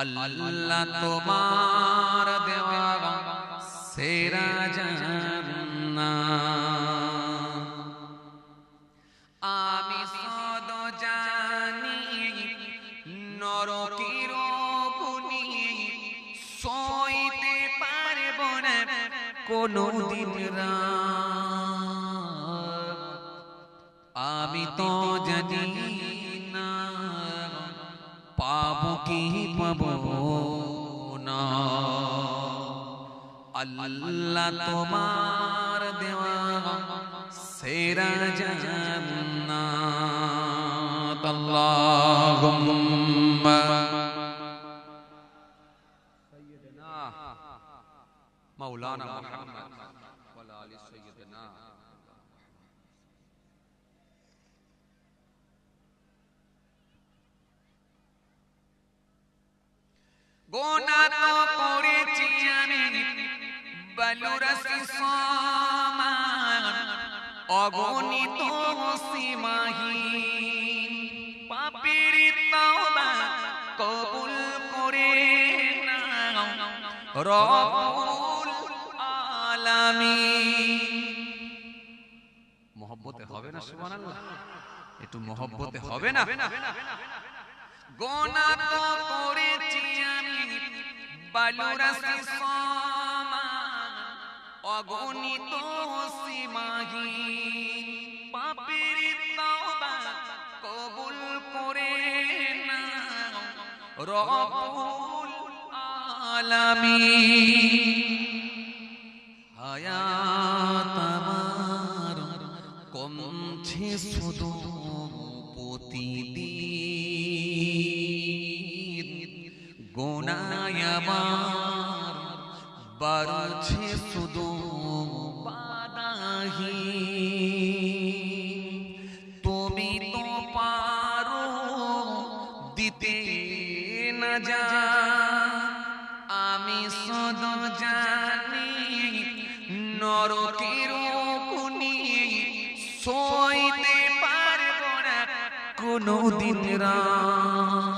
আল্লাহ তোমার দেওয়া সেরা জান্নাত আমি সদ জানি নরকের গুনি সইতে পারব না কোনো দিন। আমি তো জানি কি পাবো না আল্লাহ তোমার দেওয়া সেরা জান্নাত আল্লাহুম্মা সাইয়্যিদিনা মাওলানা মুহাম্মদ ওয়া আলি গোনা তো করেছি আমি বালুরাসি সমান, অগণিত সীমাহীন। পাপের তওবা কবুল করে নাও রব্বুল আলামিন। মহব্বতে হবে না, সুবহানাল্লাহ। একটু মহব্বতে হবে না? গোনা তো করেছি সমান, অগণিত সীমাহীন। পাপের তওবা কবুল করে নাও রব্বুল আলামিন। হায়াত আমার কমছে শুধু প্রতিদিন। গোনায় আমার বাড়ছে শুধু বাদাহি তুমি তো পারো দিতে না যা, আমি সদ জানি নরকের কুনি সইতে পারব না কোনো দিন রাত।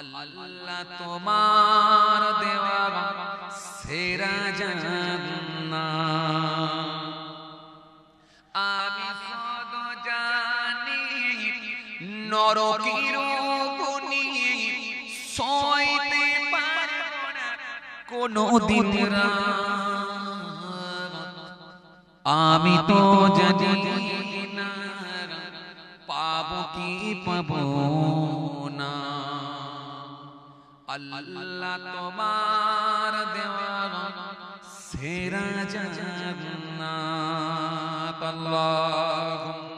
আল্লাহ তোমার দেওয়া সেরা জানা আমি সদ জানি, নরকের গুনি সইতে পারব কোনো দিন আমি তো জানি না, পাবো কি পাবো না। আল্লাহ তোমার দেওয়া সেরা জান্নাত আল্লাহুম্মা